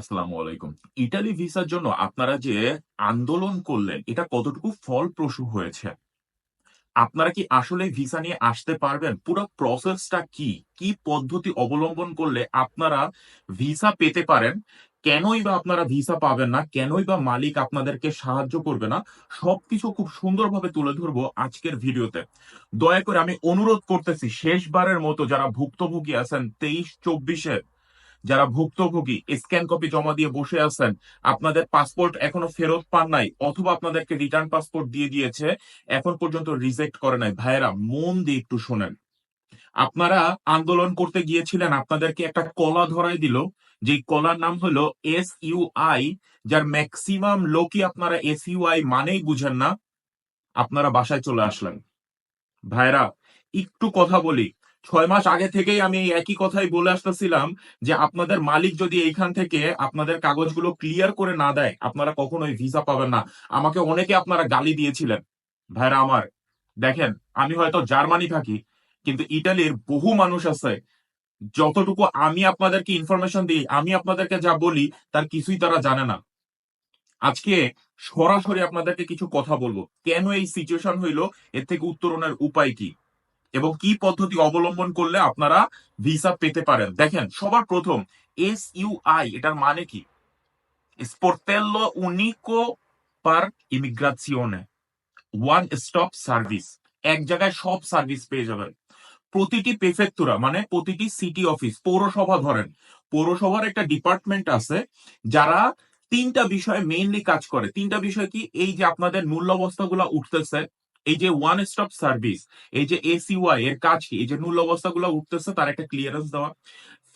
আসসালামু আলাইকুম। ইটালি ভিসার জন্য আপনারা যে আন্দোলন করলেন, এটা কতটুকু ফলপ্রসূ হয়েছে? আপনারা কি আসলে ভিসা নিয়ে আসতে পারবেন? পুরো প্রসেসটা কি? কি পদ্ধতি অবলম্বন করলে আপনারা ভিসা পেতে পারেন? কেনই বা আপনারা ভিসা পাবেন না? কেনই বা মালিক আপনাদেরকে সাহায্য করবে না? সবকিছু খুব সুন্দরভাবে তুলে ধরবো আজকের ভিডিওতে। দয়া করে আমি অনুরোধ করতেছি শেষবারের মতো যারা ভুক্তভোগী আছেন ২৩-২৪ এর যারা ভুক্তভোগী স্ক্যান কপি জমা দিয়ে বসে আছেন, আপনাদের পাসপোর্ট এখনও ফেরত পান নাই, অথবা আপনাদেরকে রিটার্ন পাসপোর্ট দিয়ে দিয়েছে, এখন পর্যন্ত রিজেক্ট করে নাই। ভাইয়েরা, মন দিয়ে একটু শোনেন। আপনারা আন্দোলন করতে গিয়েছিলেন, আপনাদেরকে একটা কলা ধরাই দিল যে কলার নাম হলো এস ইউ আই যার ম্যাক্সিমাম লোকই আপনারা এস ইউ আই মানেই বুঝেন না, আপনারা বাসায় চলে আসলেন। ভাইরা একটু কথা বলি ছয় মাস আগে থেকেই আমি একই কথাই বলে আসতেছিলাম যে আপনাদের মালিক যদি এইখান থেকে আপনাদের কাগজগুলো ক্লিয়ার করে না দেয়, আপনারা কখনোই ভিসা পাবেন না। আমাকে অনেকে আপনারা গালি দিয়েছিলেন। ভাইরা আমার, দেখেন, আমি হয়তো জার্মানি থাকি, কিন্তু ইটালির বহু মানুষ আছে। যতটুকু আমি আপনাদেরকে ইনফরমেশন দিই, আমি আপনাদেরকে যা বলি, তার কিছুই তারা জানে না। আজকে সরাসরি আপনাদেরকে কিছু কথা বলব। কেন এই সিচুয়েশন হইল? এর থেকে উত্তরণের উপায় কি? এবং কি পদ্ধতি অবলম্বন করলে আপনারা ভিসা পেতে পারেন? দেখেন, সবার প্রথম এস ইউ আই এটার মানে কি? স্পোর্টেল্লো উনিকো পার ইমিগ্রাজিওনে ওয়ান স্টপ সার্ভিস এক জায়গায় সব সার্ভিস পেয়ে যাবেন। প্রতিটি প্রেফেক্তুরা মানে প্রতিটি সিটি অফিস পৌরসভা ধরেন, পৌরসভার একটা ডিপার্টমেন্ট আছে, যারা তিনটা বিষয়ে মেইনলি কাজ করে। তিনটা বিষয় কি? এই যে আপনাদের মূল্যাবস্থাগুলো উঠতেছে এই যে ওয়ান স্টপ সার্ভিস এই যে এসইউআই এর কাজ কি? এই যে মূল অবস্থাগুলো উঠতেছে, তার একটা ক্লিয়ারেন্স দেওয়া।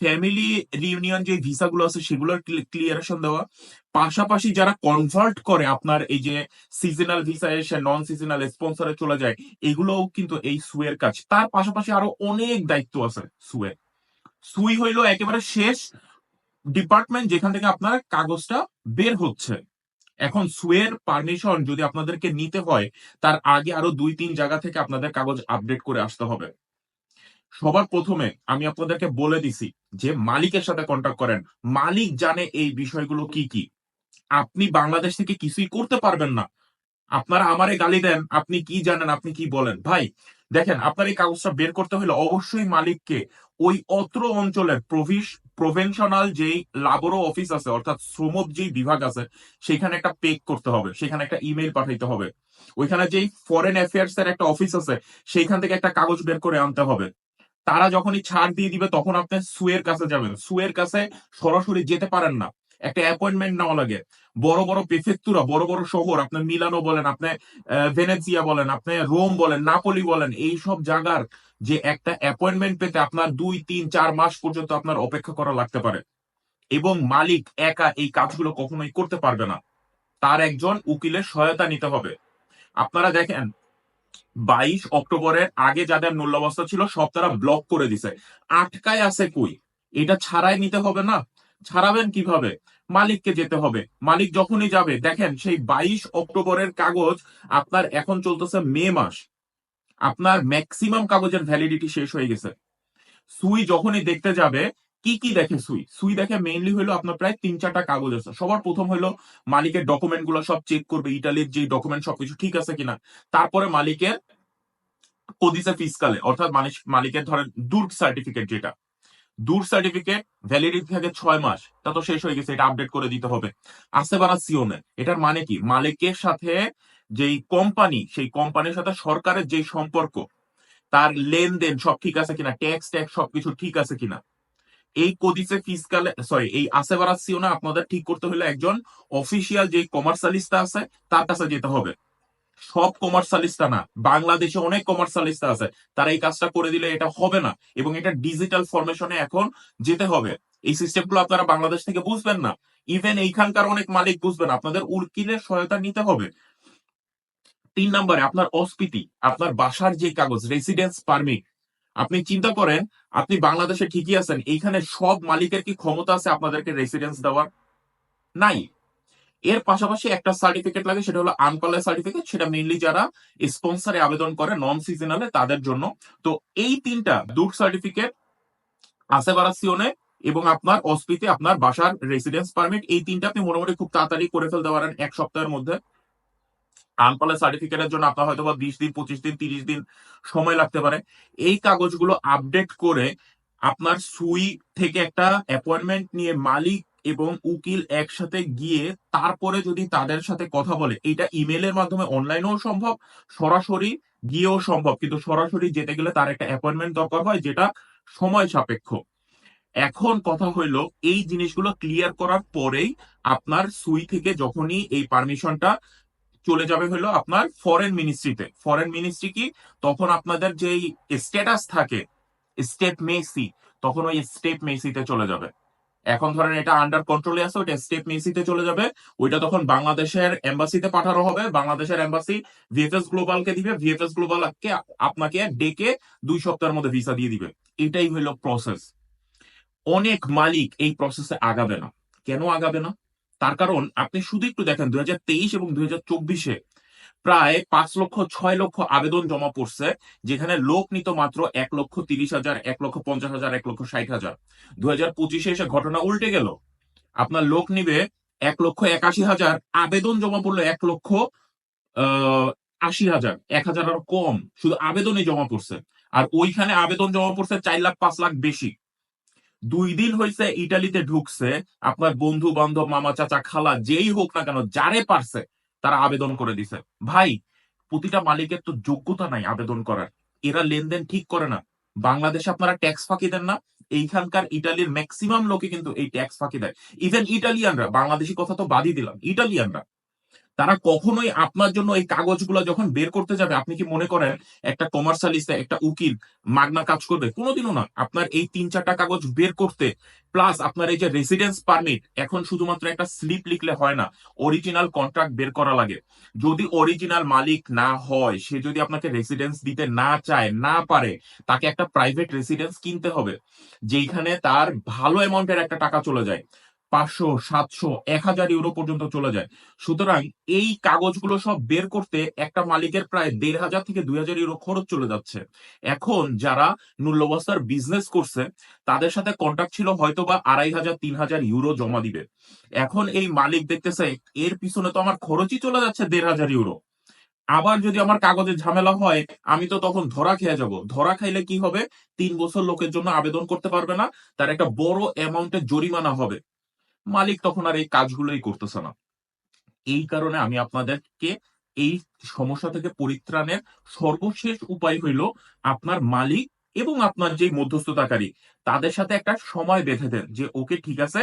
ফ্যামিলি রিউনিয়ন যে ভিসাগুলো আছে, সেগুলোর ক্লিয়ারেশন দেওয়া। পাশাপাশি যারা কনভার্ট করে আপনার এই যে সিজনাল ভিসা এসে নন সিজনাল স্পন্সরে চলে যায়, এগুলোও কিন্তু এই সুয়ের কাজ। তার পাশাপাশি আরও অনেক দায়িত্ব আছে সুয়ের সুই হইল একেবারে শেষ ডিপার্টমেন্ট যেখান থেকে আপনার কাগজটা বের হচ্ছে। এখন সুয়ের পারমিশন যদি আপনাদেরকে নিতে হয়, তার আগে আরও দুই, তিন জায়গা থেকে আপনাদের কাগজ আপডেট করে আসতে হবে। সবার প্রথমে আমি আপনাদেরকে বলে দিছি যে মালিকের সাথে কন্ট্যাক্ট করেন। মালিক জানে এই বিষয়গুলো কি কি। আপনি বাংলাদেশ থেকে কিছুই করতে পারবেন না। আপনারা আমারে গালি দেন, আপনি কি জানেন, আপনি কি বলেন? ভাই, দেখেন, আপনার এই কাগজটা বের করতে হলে অবশ্যই মালিককে ওই অত্র অঞ্চলের প্রভিস প্রভেনশনাল যেই লাবোরো অফিস আছে, অর্থাৎ শ্রম যেই বিভাগ আছে, সেখানে একটা পেক করতে হবে, সেখানে একটা ইমেল পাঠাইতে হবে। ওইখানে যেই ফরেন অ্যাফেয়ার্স এর একটা অফিস আছে, সেইখান থেকে একটা কাগজ বের করে আনতে হবে। তারা যখনই ছাড় দিয়ে দিবে, তখন আপনি সুয়ের কাছে যাবেন। সুয়ের কাছে সরাসরি যেতে পারেন না। একটা অ্যাপয়েন্টমেন্ট নেওয়া লাগে। বড় বড় প্রেফেক্তুরা বড় বড় শহর আপনার মিলানো বলেন, আপনি ভেনেসিয়া বলেন, আপনি রোম বলেন নাপোলি বলেন এই সব জায়গার যে একটা অ্যাপয়েন্টমেন্ট পেতে আপনার দুই, তিন, চার মাস পর্যন্ত আপনার অপেক্ষা করা লাগতে পারে। এবং মালিক একা এই কাজগুলো কখনোই করতে পারবে না। তার একজন উকিলের সহায়তা নিতে হবে। আপনারা দেখেন, বাইশ অক্টোবরের আগে যাদের মূল্যাবস্থা ছিল, সব তারা ব্লক করে দিছে। আটকায় আছে কই? এটা ছাড়াই নিতে হবে না? ছাড়াবেন কীভাবে? মালিককে যেতে হবে। মালিক যখনই যাবে, দেখেন সেই বাইশ অক্টোবরের কাগজ আপনার এখন চলতেছে মে মাস। আপনার ম্যাক্সিমাম কাগজের ভ্যালিডিটি শেষ হয়ে গেছে। সুই যখনই দেখতে যাবে, কি কি দেখে সুই? সুই দেখে মেইনলি হলো আপনার প্রায় তিন চারটা কাগজ আছে। সবার প্রথম হলো মালিকের ডকুমেন্টগুলো সব চেক করবে, ইটালির যে ডকুমেন্ট সবকিছু ঠিক আছে কিনা। তারপরে মালিকের কদিসে ফিসকালে অর্থাৎ মালিকের ধরেন দূর সার্টিফিকেট যেটা। দূর সার্টিফিকেট ভ্যালিডিটি থাকে ছয় মাস। তা তো শেষ হয়ে গেছে, এটা আপডেট করে দিতে হবে। আসেবারা সিওনে। এটার মানে কি? মালিকের সাথে যেই কোম্পানি সেই কোম্পানির সাথে সরকারের যেই সম্পর্ক, তার লেনদেন সব ঠিক আছে কিনা ট্যাক্স ট্যাক্স সবকিছু ঠিক আছে কিনা। এই কদিসে ফিসকালে সরি এই আসেবারা সিওনে আপনাদের ঠিক করতে হলে একজন অফিসিয়াল যে কমার্শিয়ালিস্ট আছে, তার কাছে যেতে হবে। সব কমার্শিয়ালিস্টটা না, বাংলাদেশে অনেক কমার্শিয়ালিস্ট আছে, তারা এই কাজটা করে দিলে এটা হবে না, এবং এটা ডিজিটাল ফরমেশনে এখন যেতে হবে। এই সিস্টেমগুলো আপনারা বাংলাদেশ থেকে বুঝবেন না ইভেন এইখানকার অনেক মালিক বুঝবেন, আপনাদের উকিলের সহায়তা নিতে হবে। তিন নম্বরে আপনার অস্পিতি আপনার বাসার যে কাগজ রেসিডেন্স পারমিট আপনি চিন্তা করেন, আপনি বাংলাদেশে ঠিকই আছেন, এইখানে সব মালিকের কি ক্ষমতা আছে আপনাদেরকে রেসিডেন্স দেওয়ার? নাই। এর পাশাপাশি একটা সার্টিফিকেট লাগে, সেটা হলো আনকলার সার্টিফিকেট সেটা মেইনলি যারা স্পন্সারে আবেদন করে নন সিজনালে তাদের জন্য। তো এই তিনটা দূর সার্টিফিকেট আসেবারাসিওনে এবং আপনার অস্পিতে আপনার বাসার রেসিডেন্স পারমিট এই তিনটা আপনি মোটামুটি খুব তাড়াতাড়ি করে ফেলতে পারেন এক সপ্তাহের মধ্যে। আনপালে সার্টিফিকেটের জন্য আপনার হয়তো বা বিশ দিন, পঁচিশ দিন, তিরিশ দিন সময় লাগতে পারে। এই কাগজগুলো আপডেট করে আপনার সুই থেকে একটা অ্যাপয়েন্টমেন্ট নিয়ে মালিক এবং উকিল একসাথে গিয়ে তারপরে যদি তাদের সাথে কথা বলে এটা ইমেলের মাধ্যমে অনলাইনেও সম্ভব, সরাসরি গিয়েও সম্ভব। কিন্তু সরাসরি যেতে গেলে তার একটা অ্যাপয়েন্টমেন্ট দরকার হয়, যেটা সময় সাপেক্ষ। এখন কথা হইল, এই জিনিসগুলো ক্লিয়ার করার পরেই আপনার সুই থেকে যখনই এই পারমিশনটা চলে যাবে হলো আপনার ফরেন মিনিস্ট্রিতে ফরেন মিনিস্ট্রি কি? তখন আপনাদের যেই স্ট্যাটাস থাকে স্টেপ মেসি, তখন ওই স্টেপ মেসিতে চলে যাবে। এখন ধরেন এটা আন্ডার কন্ট্রোলে আছে, ওইটা স্টেপ মেসিতে চলে যাবে। ওইটা তখন বাংলাদেশের এম্বাসিতে পাঠানো হবে। বাংলাদেশের এম্বাসি ভিএফএস গ্লোবালকে দিবে। ভিএফএস গ্লোবালকে আপনাকে ডেকে দুই সপ্তাহের মধ্যে ভিসা দিয়ে দিবে। এটাই হলো প্রসেস অনেক মালিক এই প্রসেসে আগাবে না। কেন আগাবে না? তার কারণ আপনি শুধু একটু দেখেন, দুই হাজার তেইশ এবং দুই হাজার চব্বিশে প্রায় পাঁচ লক্ষ, ছয় লক্ষ আবেদন জমা পড়ছে, যেখানে লোক নিত মাত্র এক লক্ষ তিরিশ হাজার, এক লক্ষ পঞ্চাশ হাজার, এক লক্ষ ষাট হাজার। দু হাজার পঁচিশে এসে ঘটনা উল্টে গেল। আপনার লোক নিবে এক লক্ষ একাশি হাজার, আবেদন জমা পড়ল এক লক্ষ আশি হাজার, এক হাজার কম, শুধু আবেদনই জমা পড়ছে। আর ওইখানে আবেদন জমা পড়ছে চার লাখ, পাঁচ লাখ বেশি। দুই দিন হয়েছে ইটালিতে ঢুকছে, আপনার বন্ধু, বান্ধব, মামা, চাচা, খালা, যেই হোক না কেন, যারে পারছে, তারা আবেদন করে দিছে। ভাই, প্রতিটা মালিকের তো যোগ্যতা নাই আবেদন করার। এরা লেনদেন ঠিক করে না। বাংলাদেশে আপনারা ট্যাক্স ফাঁকি দেন না। এইখানকার ইটালির ম্যাক্সিমাম লোকে কিন্তু এই ট্যাক্স ফাঁকি দেয়। ইভেন ইটালিয়ানরা, বাংলাদেশি কথা তো বাদই দিলাম, ইটালিয়ানরা। তারা কখনোই আপনার জন্য এই কাগজগুলো যখন বের করতে যাবে, আপনি কি মনে করেন একটা কমার্শিয়ালিস্ট একটা উকিল মাগনা কাজ করবে? কোনোদিনও না আপনার এই তিন চারটা কাগজ বের করতে প্লাস আপনার এই যে রেসিডেন্স পারমিট এখন শুধুমাত্র একটা স্লিপ লিখলে হয় না অরিজিনাল কন্ট্রাক্ট বের করা লাগে। যদি অরিজিনাল মালিক না হয়, সে যদি আপনাকে রেসিডেন্স দিতে না চায়, না পারে, তাকে একটা প্রাইভেট রেসিডেন্স কিনতে হবে যেখানে তার ভালো অ্যামাউন্টের একটা টাকা চলে যায়। পাঁচশো, সাতশো, এক হাজার ইউরো পর্যন্ত চলে যায়। সুতরাং এই কাগজগুলো সব বের করতে একটা মালিকের প্রায় দেড় হাজার থেকে দুই হাজার ইউরো খরচ চলে যাচ্ছে। এখন যারা নুল্লবস্তার বিজনেস করছে, তাদের সাথে কন্ট্যাক্ট ছিল হয়তো বা আড়াই হাজার, তিন হাজার ইউরো জমা দিবে। এখন এই মালিক দেখতেছে, এর পিছনে তো আমার খরচই চলে যাচ্ছে দেড় হাজার ইউরো। আবার যদি আমার কাগজে ঝামেলা হয়, আমি তো তখন ধরা খেয়ে যাব। ধরা খাইলে কি হবে? তিন বছর লোকের জন্য আবেদন করতে পারবে না। তার একটা বড় অ্যামাউন্টের জরিমানা হবে। মালিক তখন আর এই কাজগুলোই করতেছে না। এই কারণে আমি আপনাদেরকে এই সমস্যা থেকে পরিত্রাণের সর্বশেষ উপায় হইল আপনার মালিক এবং আপনার যে মধ্যস্থতাকারী, তাদের সাথে একটা সময় বেঁধে দেন যে, ওকে, ঠিক আছে,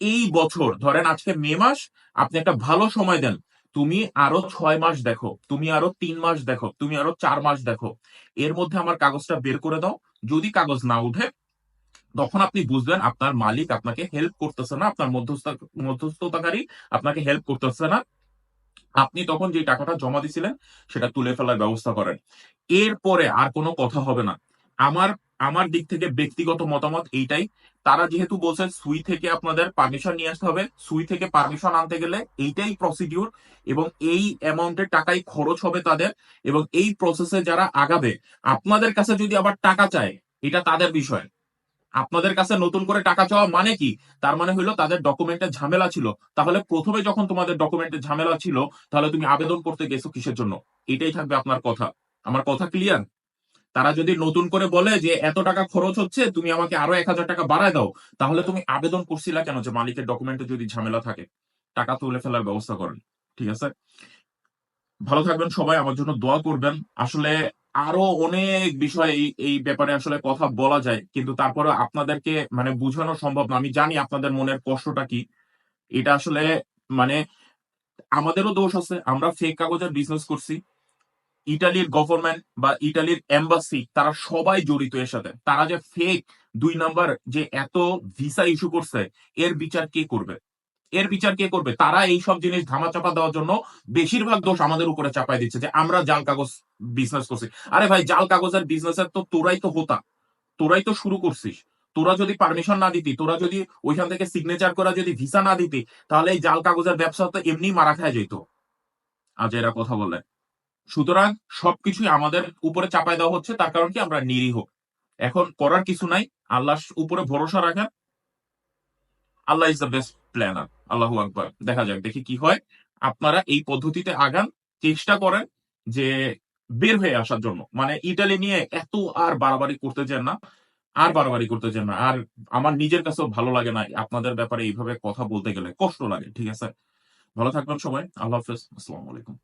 এই বছর, ধরেন আজকে মে মাস, আপনি একটা ভালো সময় দেন। তুমি আরও ছয় মাস দেখো, তুমি আরও তিন মাস দেখো, তুমি আরও চার মাস দেখো। এর মধ্যে আমার কাগজটা বের করে দাও। যদি কাগজ না উঠে তখন আপনি বুঝবেন আপনার মালিক আপনাকে হেল্প করতেছে না, আপনার মধ্যস্থ, মধ্যস্থতাকারী আপনাকে হেল্প করতেছে না। আপনি তখন যে টাকাটা জমা দিছিলেন, সেটা তুলে ফেলার ব্যবস্থা করেন। এরপরে আর কোনো কথা হবে না। আমার আমার দিক থেকে ব্যক্তিগত মতামত এইটাই। তারা যেহেতু বলছেন সুই থেকে আপনাদের পারমিশন নিয়ে আসতে হবে, সুই থেকে পারমিশন আনতে গেলে এইটাই প্রসিডিউর এবং এই অ্যামাউন্টের টাকাই খরচ হবে তাদের এবং এই প্রসেসে যারা আগাবে, আপনাদের কাছে যদি আবার টাকা চায়, এটা তাদের বিষয়। আপনাদের কাছে নতুন করে টাকা চাওয়া মানে কি? তার মানে হইল তাদের ডকুমেন্টের ঝামেলা ছিল। তাহলে প্রথমে যখন তোমাদের ডকুমেন্টের ঝামেলা ছিল, তাহলে তুমি আবেদন করতে গেছো কিসের জন্য? এটাই থাকবে আপনার কথা। আমার কথা ক্লিয়ার তারা যদি নতুন করে বলে যে এত টাকা খরচ হচ্ছে, তুমি আমাকে আরও এক হাজার টাকা বাড়ায় দাও, তাহলে তুমি আবেদন করছিলা কেন যে মালিকের ডকুমেন্টে যদি ঝামেলা থাকে? টাকা তুলে ফেলার ব্যবস্থা করেন। ঠিক আছে? ভালো থাকবেন সবাই, আমার জন্য দোয়া করবেন। আসলে আরও অনেক বিষয় এই ব্যাপারে আসলে কথা বলা যায়, কিন্তু তারপরে আপনাদেরকে মানে বোঝানো সম্ভব না। আমি জানি আপনাদের মনের কষ্টটা কি। এটা আসলে মানে আমাদেরও দোষ আছে। আমরা ফেক কাগজের বিজনেস করছি। ইটালির গভর্নমেন্ট বা ইটালির এম্বাসি তারা সবাই জড়িত এর সাথে। তারা যে ফেক দুই নাম্বার যে এত ভিসা ইস্যু করছে, এর বিচার কে করবে? এর বিচার কে করবে? তারা এই সব জিনিস ধামাচাপা দেওয়ার জন্য বেশিরভাগ দোষ আমাদের উপরে চাপাই দিচ্ছে যে আমরা জাল কাগজ বিজনেস করছি। আরে ভাই, জাল কাগজের বিজনেসের তো তোরাই তো হোতা। তোরাই তো শুরু করছিস। তোরা যদি পারমিশন না দিতি, তোরা যদি ওইখান থেকে সিগনেচার করা যদি ভিসা না দিতি, তাহলে এই জাল কাগজের ব্যবসা তো এমনি মারা খায় যেত। আজ এরা কথা বলে। সুতরাং সবকিছুই আমাদের উপরে চাপাই দেওয়া হচ্ছে, তার কারণ কি আমরা নিরীহ। এখন করার কিছু নাই, আল্লাহর উপরে ভরসা রাখেন। Allah is the best planner আল্লাহু আকবার। দেখা যাক, দেখি কি হয়। আপনারা এই পদ্ধতিতে আগান, চেষ্টা করেন যে বের হয়ে আসার জন্য। মানে ইটালি নিয়ে এত আর বাড়াবাড়ি করতে চান না, আর বাড়াবাড়ি করতে চান না। আর আমার নিজের কাছেও ভালো লাগে না আপনাদের ব্যাপারে এইভাবে কথা বলতে গেলে। কষ্ট লাগে, ঠিক আছে? ভালো থাকবেন সবাই। আল্লাহ হাফেজ। আসসালামু আলাইকুম।